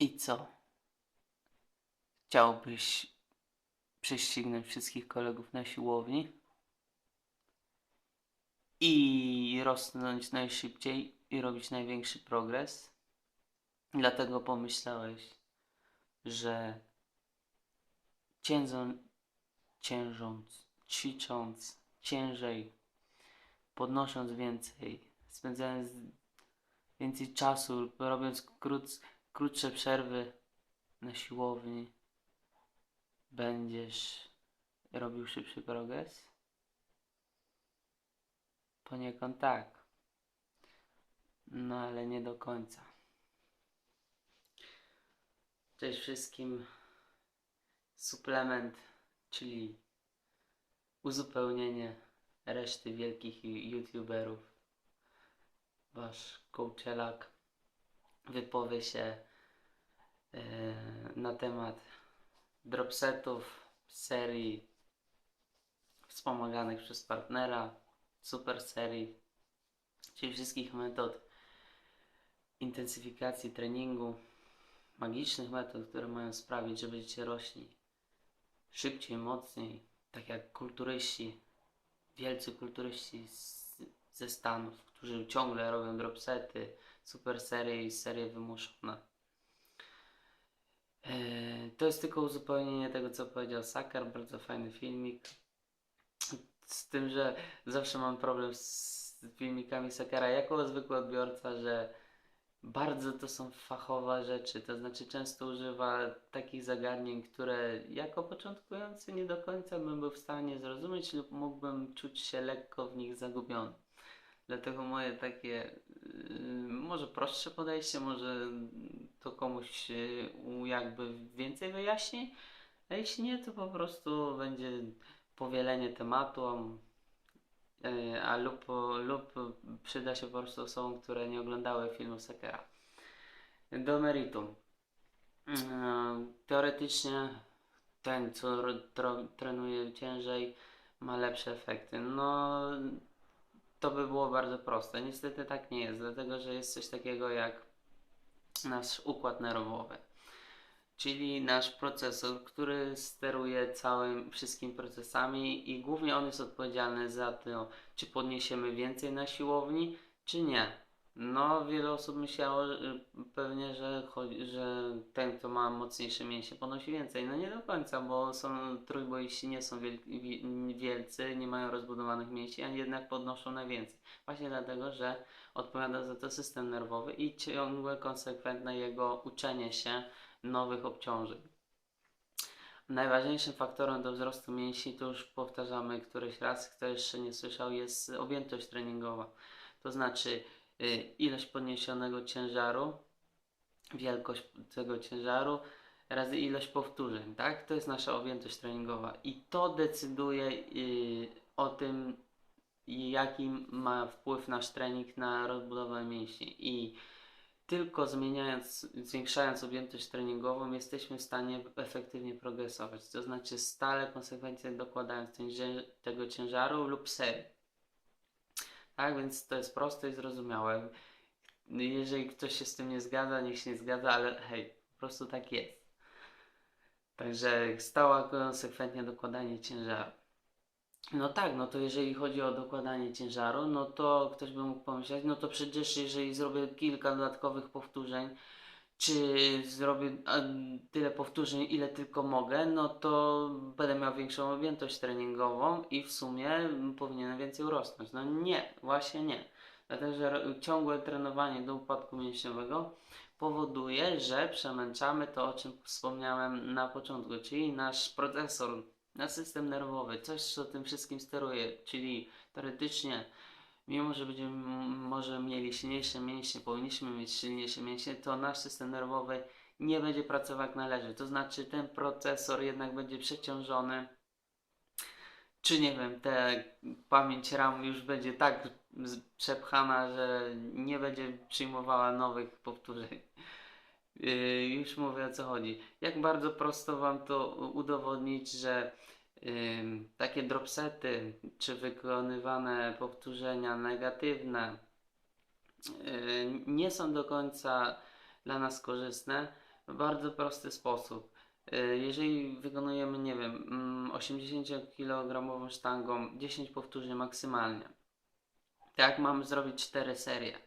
I co? Chciałbyś prześcignąć wszystkich kolegów na siłowni? I rosnąć najszybciej i robić największy progres? Dlatego pomyślałeś, że ciężą, ciężąc, ćwicząc ciężej, podnosząc więcej, spędzając więcej czasu robiąc krótc, krótsze przerwy na siłowni, będziesz robił szybszy progres? Poniekąd tak. No ale nie do końca. Cześć wszystkim. Suplement, czyli uzupełnienie reszty wielkich youtuberów. Wasz coachelak wypowie się na temat dropsetów, serii wspomaganych przez partnera, super serii, czyli wszystkich metod intensyfikacji treningu, magicznych metod, które mają sprawić, że będziecie rośli szybciej, mocniej, tak jak kulturyści, wielcy kulturyści z, ze Stanów, którzy ciągle robią dropsety, super serie i serie wymuszone. Eee, To jest tylko uzupełnienie tego, co powiedział Sakar. Bardzo fajny filmik. Z tym, że zawsze mam problem z filmikami Sakara jako zwykły odbiorca, że bardzo to są fachowe rzeczy. To znaczy, często używa takich zagadnień, które jako początkujący nie do końca bym był w stanie zrozumieć, lub mógłbym czuć się lekko w nich zagubiony. Dlatego moje takie yy, może prostsze podejście, może to komuś jakby więcej wyjaśni, a jeśli nie, to po prostu będzie powielenie tematu, yy, a lub, lub przyda się po prostu osobom, które nie oglądały filmu Sakera. Do meritum. Yy, Teoretycznie ten, co trenuje ciężej, ma lepsze efekty. No, to by było bardzo proste. Niestety tak nie jest, dlatego że jest coś takiego jak nasz układ nerwowy, czyli nasz procesor, który steruje całym, wszystkimi procesami i głównie on jest odpowiedzialny za to, czy podniesiemy więcej na siłowni, czy nie. No, wiele osób myślało że, pewnie, że, chodzi, że ten, kto ma mocniejsze mięśnie, ponosi więcej. No nie do końca, bo są trójboiści, nie są wiel, wi- wielcy, nie mają rozbudowanych mięśni, a jednak podnoszą najwięcej. Właśnie dlatego, że odpowiada za to system nerwowy i ciągłe, konsekwentne jego uczenie się nowych obciążeń. Najważniejszym faktorem do wzrostu mięśni, to już powtarzamy któryś raz, kto jeszcze nie słyszał, jest objętość treningowa. To znaczy ilość podniesionego ciężaru, wielkość tego ciężaru razy ilość powtórzeń, tak? To jest nasza objętość treningowa i to decyduje y, o tym, jaki ma wpływ nasz trening na rozbudowę mięśni i tylko zmieniając, zwiększając objętość treningową jesteśmy w stanie efektywnie progresować, to znaczy stale, konsekwentnie dokładając ten, tego ciężaru lub serii. Tak, więc to jest proste i zrozumiałe. Jeżeli ktoś się z tym nie zgadza, niech się nie zgadza, ale hej, po prostu tak jest. Także stała, konsekwentnie dokładanie ciężaru. No tak, no to jeżeli chodzi o dokładanie ciężaru, no to ktoś by mógł pomyśleć, no to przecież jeżeli zrobię kilka dodatkowych powtórzeń, czy zrobię tyle powtórzeń, ile tylko mogę, no to będę miał większą objętość treningową i w sumie powinienem więcej urosnąć. No nie, właśnie nie. Dlatego, że ciągłe trenowanie do upadku mięśniowego powoduje, że przemęczamy to, o czym wspomniałem na początku, czyli nasz procesor, nasz system nerwowy, coś, co tym wszystkim steruje, czyli teoretycznie, mimo że będziemy może mieli silniejsze mięśnie, powinniśmy mieć silniejsze mięśnie, to nasz system nerwowy nie będzie pracował jak należy. To znaczy ten procesor jednak będzie przeciążony, czy nie wiem, te pamięć RAM już będzie tak przepchana, że nie będzie przyjmowała nowych powtórzeń. Yy, już mówię o co chodzi. Jak bardzo prosto Wam to udowodnić, że takie dropsety, czy wykonywane powtórzenia negatywne nie są do końca dla nas korzystne, W bardzo prosty sposób. Y, Jeżeli wykonujemy, nie wiem, mm, 80-kilogramową sztangą 10 powtórzeń maksymalnie, tak mamy zrobić 4 serie.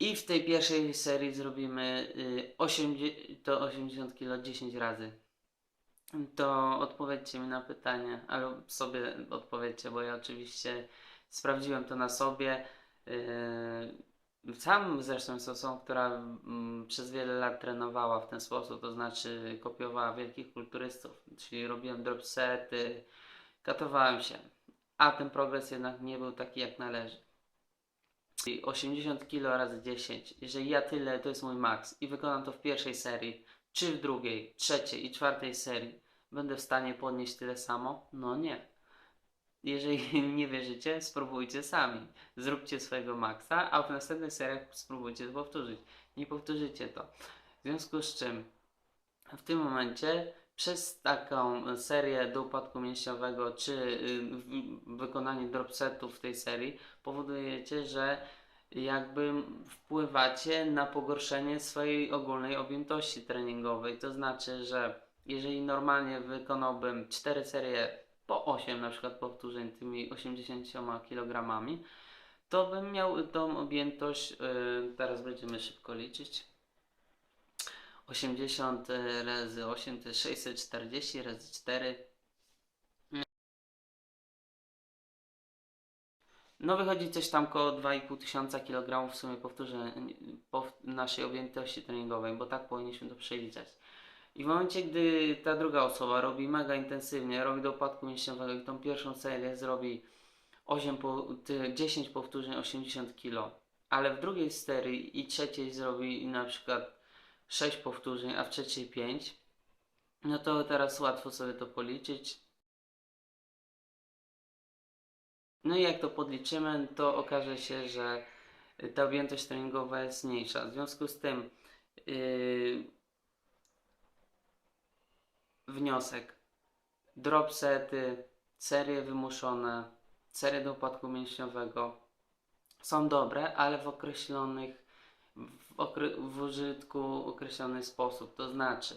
I w tej pierwszej serii zrobimy y, 80, to 80 kg 10 razy. To odpowiedzcie mi na pytanie, albo sobie odpowiedzcie, bo ja oczywiście sprawdziłem to na sobie. Yy, Sam zresztą z osobą, która mm, przez wiele lat trenowała w ten sposób, to znaczy kopiowała wielkich kulturystów, czyli robiłem drop sety, katowałem się, a ten progres jednak nie był taki jak należy. I 80 kg razy 10, jeżeli ja tyle, to jest mój maks i wykonam to w pierwszej serii, czy w drugiej, trzeciej i czwartej serii, będę w stanie podnieść tyle samo? No nie. Jeżeli nie wierzycie, spróbujcie sami. Zróbcie swojego maksa, a w następnych seriach spróbujcie to powtórzyć. Nie powtórzycie to. W związku z czym w tym momencie przez taką serię do upadku mięśniowego czy y, wykonanie drop setów w tej serii powodujecie, że jakby wpływacie na pogorszenie swojej ogólnej objętości treningowej. To znaczy, że jeżeli normalnie wykonałbym 4 serie po 8 na przykład powtórzeń tymi 80 kg, to bym miał tą objętość, yy, teraz będziemy szybko liczyć. 80 razy 8 to jest 640 razy 4. No wychodzi coś tam koło 2,5 tysiąca kg w sumie powtórzeń po naszej objętości treningowej, bo tak powinniśmy to przeliczać. I w momencie, gdy ta druga osoba robi mega intensywnie, robi do upadku mięśniowego i tą pierwszą serię zrobi 8 po, ty- 10 powtórzeń 80 kg, ale w drugiej serii i trzeciej zrobi na przykład 6 powtórzeń, a w trzeciej 5, no to teraz łatwo sobie to policzyć. No i jak to podliczymy, to okaże się, że ta objętość treningowa jest mniejsza. W związku z tym yy, wniosek. Drop sety, serie wymuszone, serie do upadku mięśniowego są dobre, ale w określonych, w, okre, w użytku określony sposób. To znaczy,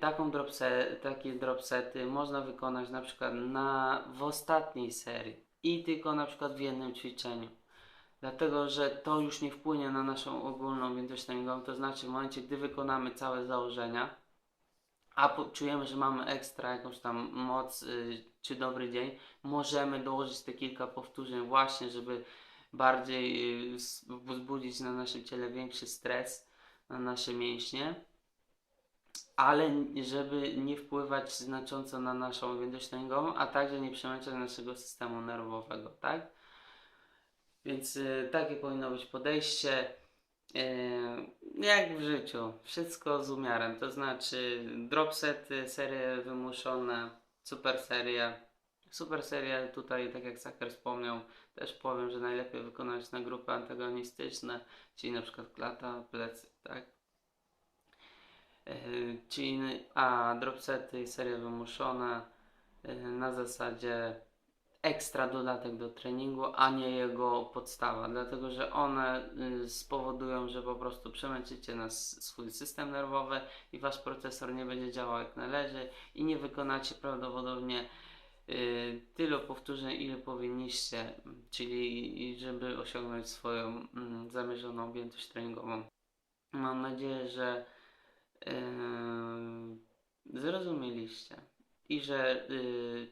taką drop se, takie drop sety można wykonać na przykład na, w ostatniej serii i tylko na przykład w jednym ćwiczeniu. Dlatego, że to już nie wpłynie na naszą ogólną objętość treningową, to znaczy w momencie, gdy wykonamy całe założenia, a czujemy, że mamy ekstra jakąś tam moc y, czy dobry dzień, możemy dołożyć te kilka powtórzeń właśnie, żeby bardziej y, wzbudzić na naszym ciele większy stres na nasze mięśnie, ale żeby nie wpływać znacząco na naszą objętość treningową, a także nie przemęczać naszego systemu nerwowego, tak? Więc y, takie powinno być podejście. Yy, jak w życiu, wszystko z umiarem, to znaczy drop sety, serie wymuszone, super serie. Super serie tutaj, tak jak Saker wspomniał, też powiem, że najlepiej wykonać na grupy antagonistyczne, czyli na przykład klata, plecy, tak? Yy, czyli, a drop sety i serie wymuszone yy, na zasadzie ekstra dodatek do treningu, a nie jego podstawa, dlatego że one y, spowodują, że po prostu przemęczycie nas swój system nerwowy i wasz procesor nie będzie działał jak należy i nie wykonacie prawdopodobnie y, tylu powtórzeń, ile powinniście, czyli żeby osiągnąć swoją mm, zamierzoną objętość treningową. Mam nadzieję, że yy, zrozumieliście i że yy,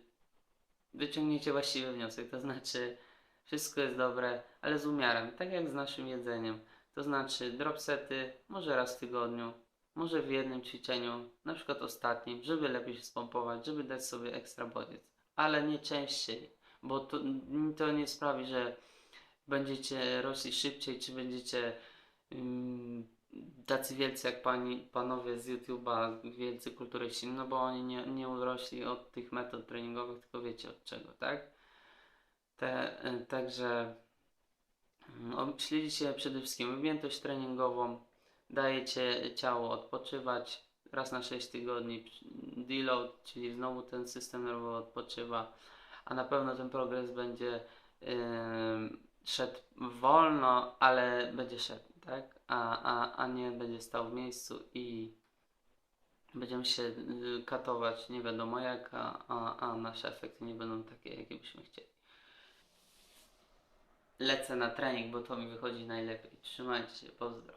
wyciągniecie właściwy wniosek, to znaczy wszystko jest dobre, ale z umiarem, tak jak z naszym jedzeniem. To znaczy drop sety może raz w tygodniu, może w jednym ćwiczeniu, na przykład ostatnim, żeby lepiej się spompować, żeby dać sobie ekstra bodziec, ale nie częściej, bo to, to nie sprawi, że będziecie rośli szybciej, czy będziecie ym, tacy wielcy jak pani, panowie z YouTube'a, wielcy kulturyści, no bo oni nie, nie urośli od tych metod treningowych, tylko wiecie od czego, tak? Te, y, także mm, śledzicie przede wszystkim objętość treningową, dajecie ciało odpoczywać raz na 6 tygodni, deload, czyli znowu ten system nerwowy odpoczywa, a na pewno ten progres będzie ym, szedł wolno, ale będzie szedł, tak? A, a, a nie będzie stał w miejscu i będziemy się y, katować nie wiadomo jak, a, a, a nasze efekty nie będą takie, jakie byśmy chcieli. Lecę na trening, bo to mi wychodzi najlepiej. Trzymajcie się, pozdro.